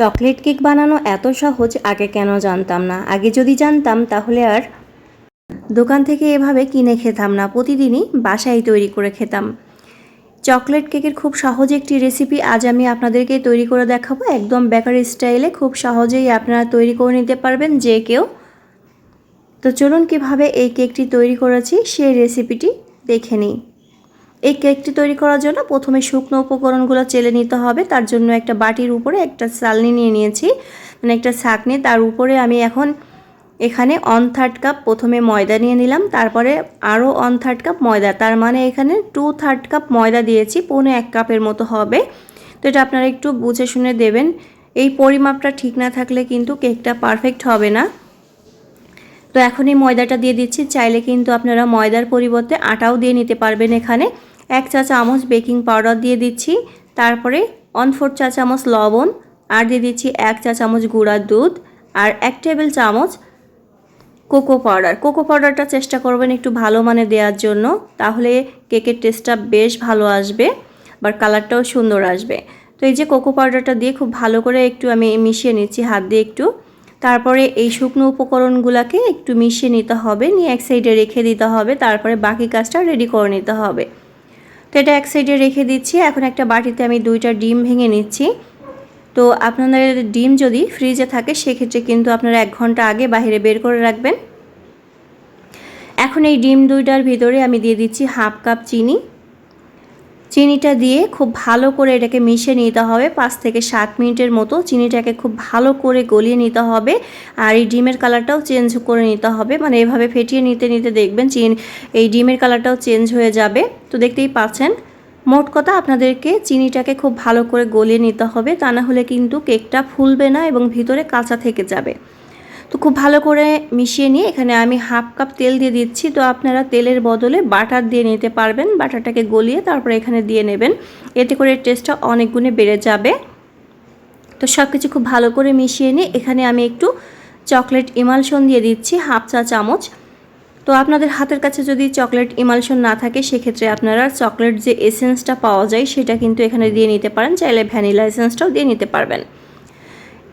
Chocolate cake বানানো এত সহজ, আগে কেন জানতাম না? আগে যদি জানতাম, তাহলে আর দোকান থেকে এভাবে কিনে খেতাম না। প্রতিদিনই বাসায় তৈরি করে খেতাম। চকলেট কেকের খুব সহজ একটি রেসিপি আজ আমি আপনাদেরকে তৈরি করে দেখাবো। একদম বেকারি স্টাইলে খুব সহজেই আপনারা তৈরি করে নিতে পারবেন যে কেউ। তো চলুন কীভাবে এই কেকটি তৈরি করেছি, সেই রেসিপিটি দেখে নিই। এই কেকটি তৈরি করার জন্য প্রথমে শুকনো উপকরণগুলো চেলে নিতে হবে। তার জন্য একটা বাটির উপরে একটা চালনি নিয়ে নিয়েছি। মানে একটা ছাঁকনি। তার উপরে আমি এখন এখানে অন থার্ড কাপ প্রথমে ময়দা নিয়ে নিলাম। তারপরে আরও অন থার্ড কাপ ময়দা। তার মানে এখানে টু থার্ড কাপ ময়দা দিয়েছি। পৌনে এক কাপের মতো হবে। তো এটা আপনারা একটু বুঝে শুনে দেবেন। এই পরিমাপটা ঠিক না থাকলে কিন্তু কেকটা পারফেক্ট হবে না। তো এখন এই ময়দাটা দিয়ে দিচ্ছি। চাইলে কিন্তু আপনারা ময়দার পরিবর্তে আটাও দিয়ে নিতে পারবেন এখানে। এক চা চামচ বেকিং পাউডার দিয়ে দিচ্ছি। তারপরে ওয়ান ফোর চা চামচ লবণ, আর দিয়ে দিচ্ছি এক চা চামচ গুঁড়ার দুধ, আর এক টেবিল চামচ কোকো পাউডার। কোকো পাউডারটা চেষ্টা করবেন একটু ভালো মানে দেওয়ার জন্য, তাহলে কেকের টেস্টটা বেশ ভালো আসবে বা কালারটাও সুন্দর আসবে। তো এই যে কোকো পাউডারটা দিয়ে খুব ভালো করে একটু আমি মিশিয়ে নিচ্ছি হাত দিয়ে একটু। তারপরে এই শুকনো উপকরণগুলোকে একটু মিশিয়ে নিতে হবে, নিয়ে এক সাইডে রেখে দিতে হবে, তারপরে বাকি কাজটা রেডি করে নিতে হবে। তো এটা এক সাইডে রেখে দিচ্ছি। এখন একটা বাটিতে আমি দুইটা ডিম ভেঙে নিচ্ছি। তো আপনাদের ডিম যদি ফ্রিজে থাকে, সেক্ষেত্রে কিন্তু আপনারা এক ঘণ্টা আগে বাহিরে বের করে রাখবেন। এখন এই ডিম দুইটার ভিতরে আমি দিয়ে দিচ্ছি হাফ কাপ চিনি। চিনিটা দিয়ে খুব ভালো করে এটাকে মিশিয়ে নিতে হবে। পাঁচ থেকে সাত মিনিটের মতো চিনিটাকে খুব ভালো করে গলিয়ে নিতে হবে। আর এই ডিমের কালারটাও চেঞ্জ করে নিতে হবে। মানে এভাবে ফেটিয়ে নিতে নিতে দেখবেন চিন, এই ডিমের কালারটাও চেঞ্জ হয়ে যাবে। তো দেখতেই পাচ্ছেন, মোট কথা আপনাদেরকে চিনিটাকে খুব ভালো করে গলিয়ে নিতে হবে। তা না হলে কিন্তু কেকটা ফুলবে না এবং ভিতরে কাঁচা থেকে যাবে। তো খুব ভালো করে মিশিয়ে নিয়ে এখানে আমি হাফ কাপ তেল দিয়ে দিচ্ছি। তো আপনারা তেলের বদলে বাটার দিয়ে নিতে পারবেন। বাটারটাকে গলিয়ে তারপরে এখানে দিয়ে নেবেন। এতে করে টেস্টটা অনেক গুণে বেড়ে যাবে। তো সব কিছু খুব ভালো করে মিশিয়ে নিয়ে এখানে আমি একটু চকলেট ইমালশন দিয়ে দিচ্ছি, হাফ চা চামচ। তো আপনাদের হাতের কাছে যদি চকলেট ইমালশন না থাকে, সেক্ষেত্রে আপনারা চকলেট যে এসেন্সটা পাওয়া যায়, সেটা কিন্তু এখানে দিয়ে নিতে পারেন। চাইলে ভ্যানিলা এসেন্সটাও দিয়ে নিতে পারবেন।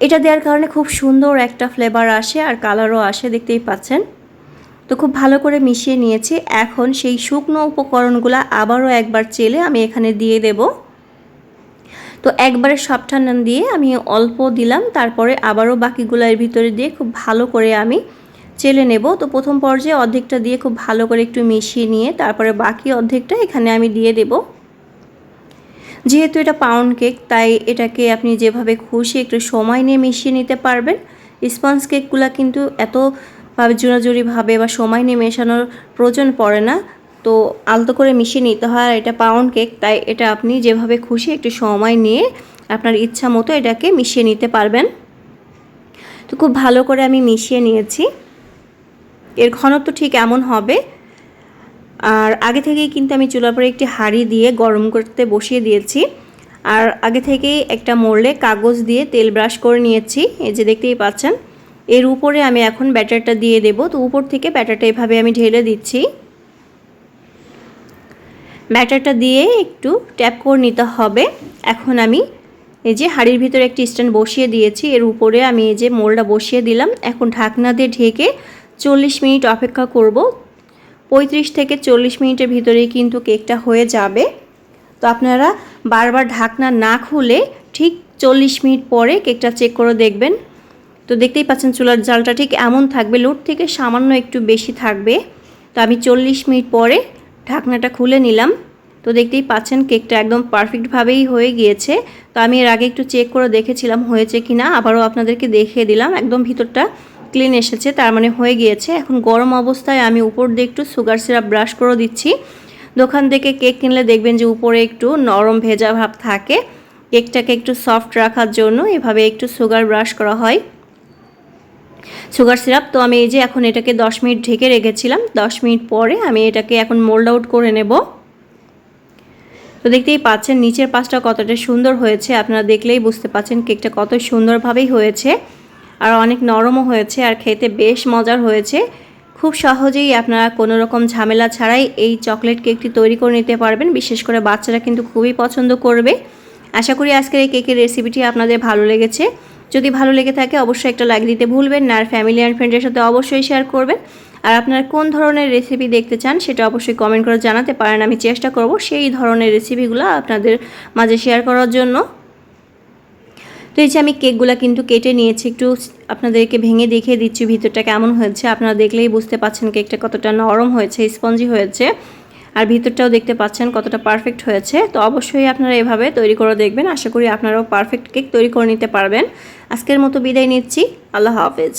এটা দেওয়ার কারণে খুব সুন্দর একটা ফ্লেভার আসে আর কালারও আসে, দেখতেই পাচ্ছেন। তো খুব ভালো করে মিশিয়ে নিয়েছি। এখন সেই শুকনো উপকরণগুলো আবারও একবার চেলে আমি এখানে দিয়ে দেব। তো একবারে সবটা না দিয়ে আমি অল্প দিলাম, তারপরে আবারও বাকিগুলো এর ভিতরে দিয়ে খুব ভালো করে আমি চেলে নেব। তো প্রথম পর্যায়ে অর্ধেকটা দিয়ে খুব ভালো করে একটু মিশিয়ে নিয়ে, তারপরে বাকি অর্ধেকটা এখানে আমি দিয়ে দেবো। যেহেতু এটা পাউন্ড কেক তাই এটাকে আপনি যেভাবে খুশি একটু সময় নিয়ে মিশিয়ে নিতে পারবেন। স্পঞ্জ কেকগুলো কিন্তু এতভাবে জোরাজুরিভাবে বা সময় নিয়ে মেশানোর প্রয়োজন পড়ে না। তো আলতো করে মিশিয়ে নিতে হয় এটা পাউন্ড কেক তাই এটা আপনি যেভাবে খুশি একটু সময় নিয়ে আপনার ইচ্ছা মতো এটাকে মিশিয়ে নিতে পারবেন। তো খুব ভালো করে আমি মিশিয়ে নিয়েছি। এর ঘনত্ব ঠিক এমন হবে আর আগে থেকেই কিন্তু আমি চুলার পরে একটি হাঁড়ি দিয়ে গরম করতে বসিয়ে দিয়েছি। আর আগে থেকেই একটা মোড়লে কাগজ দিয়ে তেল ব্রাশ করে নিয়েছি, এই যে দেখতেই পাচ্ছেন। এর উপরে আমি এখন ব্যাটারটা দিয়ে দেব। তো উপর থেকে ব্যাটারটা এভাবে আমি ঢেলে দিচ্ছি। ব্যাটারটা দিয়ে একটু ট্যাপ করে নিতে হবে। এখন আমি এই যে হাঁড়ির ভিতরে একটি স্ট্যান্ড বসিয়ে দিয়েছি। এর উপরে আমি এই যে মোলটা বসিয়ে দিলাম। এখন ঢাকনা দিয়ে ঢেকে চল্লিশ মিনিট অপেক্ষা করব। পঁয়ত্রিশ থেকে চল্লিশ মিনিটের ভিতরেই কিন্তু কেকটা হয়ে যাবে। তো আপনারা বারবার ঢাকনা না খুলে ঠিক চল্লিশ মিনিট পরে কেকটা চেক করে দেখবেন। তো দেখতেই পাচ্ছেন চুলার জালটা ঠিক এমন থাকবে লুট থেকে সামান্য একটু বেশি থাকবে। তো আমি চল্লিশ মিনিট পরে ঢাকনাটা খুলে নিলাম। তো দেখতেই পাচ্ছেন কেকটা একদম পারফেক্টভাবেই হয়ে গিয়েছে। তো আমি এর আগে একটু চেক করে দেখেছিলাম হয়েছে কি না আবারও আপনাদেরকে দেখিয়ে দিলাম। একদম ভিতরটা ক্লিন এসেছে, তার মানে হয়ে গিয়েছে। এখন গরম অবস্থায় আমি উপর দিয়ে একটু সুগার সিরাপ ব্রাশ করে দিচ্ছি। দোকান থেকে কেক কিনলে দেখবেন যে উপরে একটু নরম ভেজা ভাব থাকে। কেকটাকে একটু সফট রাখার জন্য এভাবে একটু সুগার ব্রাশ করা হয়। সুগার সিরাপ, তো আমি এই যে এখন এটাকে 10 মিনিট ঢেকে রেখেছিলাম 10 মিনিট পরে আমি এটাকে এখন মোল্ড আউট করে নেব। তো দেখতেই পাচ্ছেন, নিচের পাশটা কতটা সুন্দর হয়েছে, আপনারা দেখলেই বুঝতে পাচ্ছেন কেকটা কত সুন্দরভাবেই হয়েছে। আর অনেক নরমও হয়েছে আর খেতে বেশ মজার হয়েছে। খুব সহজেই আপনারা কোনো রকম ঝামেলা ছাড়াই এই চকলেট কেকটি তৈরি করে নিতে পারবেন। বিশেষ করে বাচ্চারা কিন্তু খুবই পছন্দ করবে। আশা করি আজকের এই কেকের রেসিপিটি আপনাদের ভালো লেগেছে। যদি ভালো লেগে থাকে অবশ্যই একটা লাইক দিতে ভুলবেন না, আর ফ্যামিলি অ্যান্ড ফ্রেন্ডের সাথে অবশ্যই শেয়ার করবেন। আর আপনারা কোন ধরনের রেসিপি দেখতে চান সেটা অবশ্যই কমেন্ট করে জানাতে পারেন। আমি চেষ্টা করব সেই ধরনের রেসিপিগুলো আপনাদের মাঝে শেয়ার করার জন্য। তো এই যে আমি কেকগুলো কিন্তু কেটে নিয়েছি, একটু আপনাদেরকে ভেঙে দেখিয়ে দিচ্ছি ভিতরটা কেমন হয়েছে। আপনারা দেখলেই বুঝতে পাচ্ছেন কেকটা কতটা নরম হয়েছে, স্পঞ্জি হয়েছে। আর ভিতরটাও দেখতে পাচ্ছেন কতটা পারফেক্ট হয়েছে। তো অবশ্যই আপনারা এভাবে তৈরি করে দেখবেন। আশা করি আপনারাও পারফেক্ট কেক তৈরি করে নিতে পারবেন। আজকের মতো বিদায় নিচ্ছি। আল্লাহ হাফেজ।